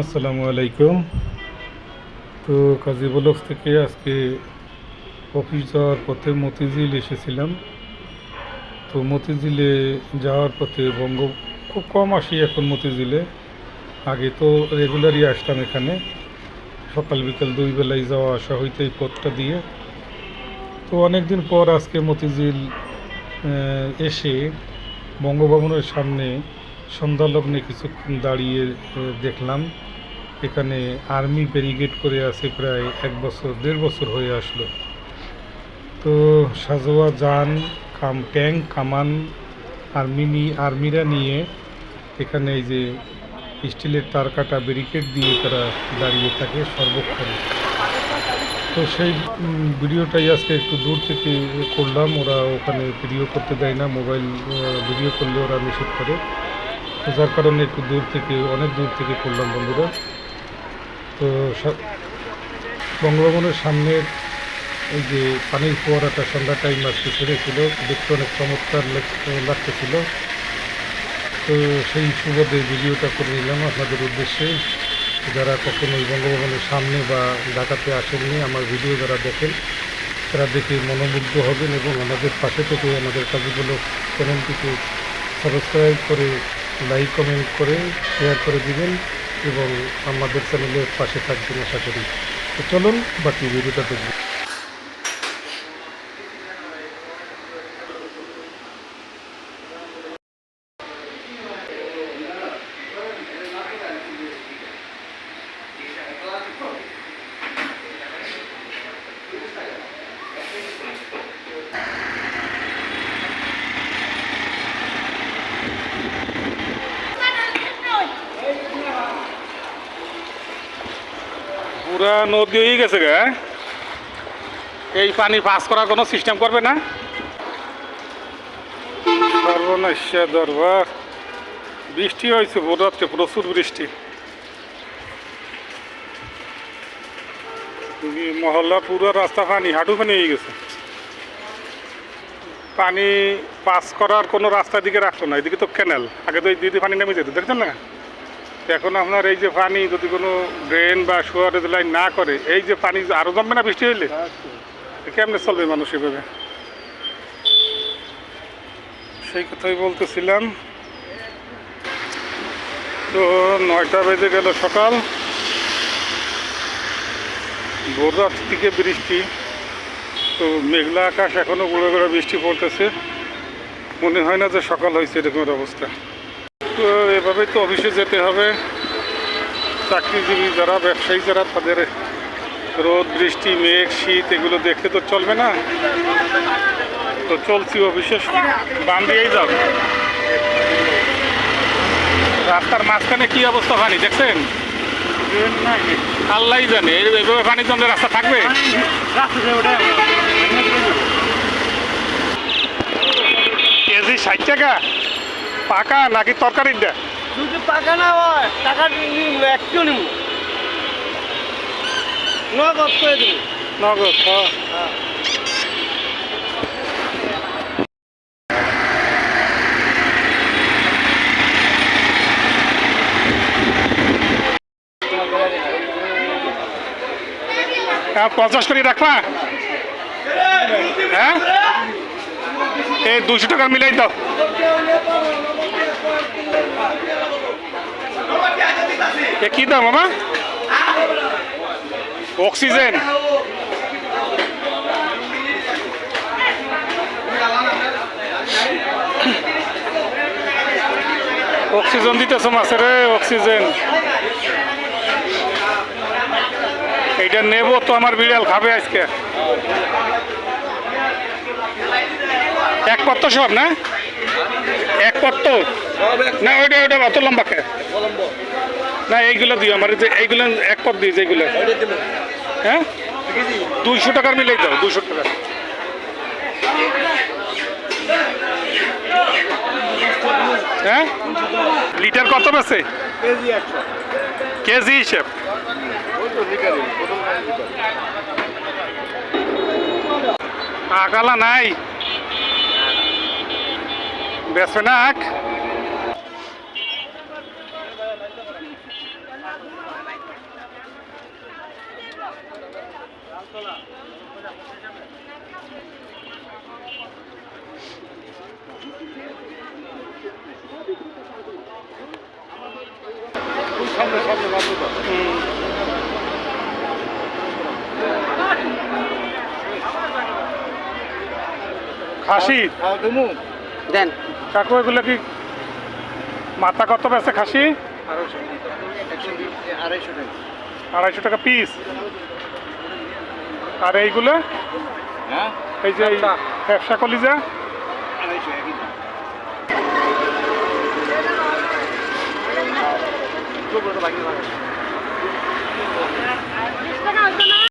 আসসালামু আলাইকুম। তো কাজী ব্লক থেকে আজকে অফিস যাওয়ার পথে মতিঝিল এসেছিলাম। তো মতিঝিলে যাওয়ার পথে বঙ্গ খুব কম আসি এখন মতিঝিলে। আগে তো রেগুলারই আসতাম এখানে। সকাল বিকাল দুই বেলায় যাওয়া আসা হইতে এই পথটা দিয়ে। তো অনেক দিন পর আজকে মতিঝিল এসে বঙ্গভবনের সামনে সন্ধ্যালগ্নে কিছুক্ষণ দাঁড়িয়ে দেখলাম। এখানে আর্মি ব্যারিগেড করে আছে প্রায় এক বছর, দেড় বছর হয়ে আসলো। তো সাজোয়া যান, কাম, ট্যাঙ্ক, কামান, আর্মি নিয়ে আর্মিরা নিয়ে এখানে এই যে স্টিলের তার কাটা ব্যারিকেড দিয়ে তারা দাঁড়িয়ে থাকে সর্বক্ষণ। তো সেই ভিডিওটাই আজকে একটু দূর থেকে করলাম। ওরা ওখানে ভিডিও করতে দেয় না, মোবাইল ভিডিও করলে ওরা নিষেধ করে। যার কারণে একটু দূর থেকে, অনেক দূর থেকে করলাম বন্ধুরা। তো বঙ্গভবনের সামনে এই যে পানির ফোয়ারাটা সন্ধ্যা টাইম আজকে ছেড়েছিল, দেখতে অনেক চমৎকার লাগ- লাগতেছিল। তো সেই সুবাদে ভিডিওটা করে নিলাম। আপনাদের উদ্দেশ্যে যারা কখনো বঙ্গভবনের সামনে বা ঢাকাতে আসেননি, আমার ভিডিও যারা দেখেন, তারা দেখে মনোমুগ্ধ হবেন এবং আমাদের পাশে থেকে আমাদের কাজগুলো চ্যানেলটিকে সাবস্ক্রাইব করে লাইক কমেন্ট করে শেয়ার করে দিবেন এবং আমাদের চ্যানেলের পাশে থাকবেন, আশা করি। তো চলুন, বাকি ভিডিওটা দেখবেন পুরা নদী হয়ে গেছে গা। এই পানি পাস করার কোনো সিস্টেম করবে না। সর্বনাশা দরবার। বৃষ্টি হয়েছে বোধহচ্ছে প্রচুর বৃষ্টি। মহল্লা পুরো রাস্তা পানি, হাঁটু পানি হয়ে গেছে। পানি পাস করার কোনো রাস্তার দিকে রাখতো না, এদিকে তো ক্যানেল আগে তো এই দিদি পানি নেমে যেত, দেখছেন না? এখন আপনার এই যে পানি যদি কোনো ড্রেন বা সুয়ারেজ লাইন না করে এই যে পানি আরও জমবে না বৃষ্টি হইলে? কেমনে চলবে মানুষ এভাবে? সেই কথাই বলতেছিলাম। তো নয়টা বেজে গেল সকাল। ভোর রাত থেকে বৃষ্টি। তো মেঘলা আকাশ এখনও গুঁড়ো গুঁড়ো বৃষ্টি পড়তেছে। মনে হয় না যে সকাল হয়েছে এরকম একটা অবস্থা। তো এভাবেই তো অফিসে যেতে হবে। চাকরিজীবী যারা, ব্যবসায়ী যারা, তাদের রোদ, বৃষ্টি, মেঘ, শীত, এগুলো দেখে তো চলবে না। তো চলছি অফিসে বান দিয়েই যাও রাস্তার মাঝখানে কি অবস্থা পানি, দেখছেন? আল্লাহ জানে এইভাবে পানি জমলে রাস্তা থাকবে? কেজি ষাট টাকা। পাকা নাকি তরকারির দেয়? যদি টাকা না হয় টাকা একটু নিম। নগদ করে দিবি নগদ হ্যাঁ। হ্যাঁ, পঞ্চাশ করে রাখবা? হ্যাঁ? এই দুশো টাকা মিলাই দাও। এ কি দাম, মামা? অক্সিজেন। অক্সিজেন দিতেছ মাছে রে, অক্সিজেন। এইটা নেব তো আমার বিড়াল খাবে আজকে। এক সব, না? এক পত্র না, ওইটা ওইটা অত লম্বা কে না, এইগুলো দিও আমার যে এইগুলো এক পথ দিই যেগুলো হ্যাঁ? দুইশো টাকার মিলাই দাও দুশো টাকা হ্যাঁ? লিটার কত বেছে? কেজি হিসেব। আকালা নাই। বেসনাক সামনে সামনে খাসি। দেন। কাকু এগুলো কি মাথা কত বেছে খাসি? আড়াইশো টাকা। পিস আর এইগুলো? এই যে এই ব্যবসা। কলিজা? হতো না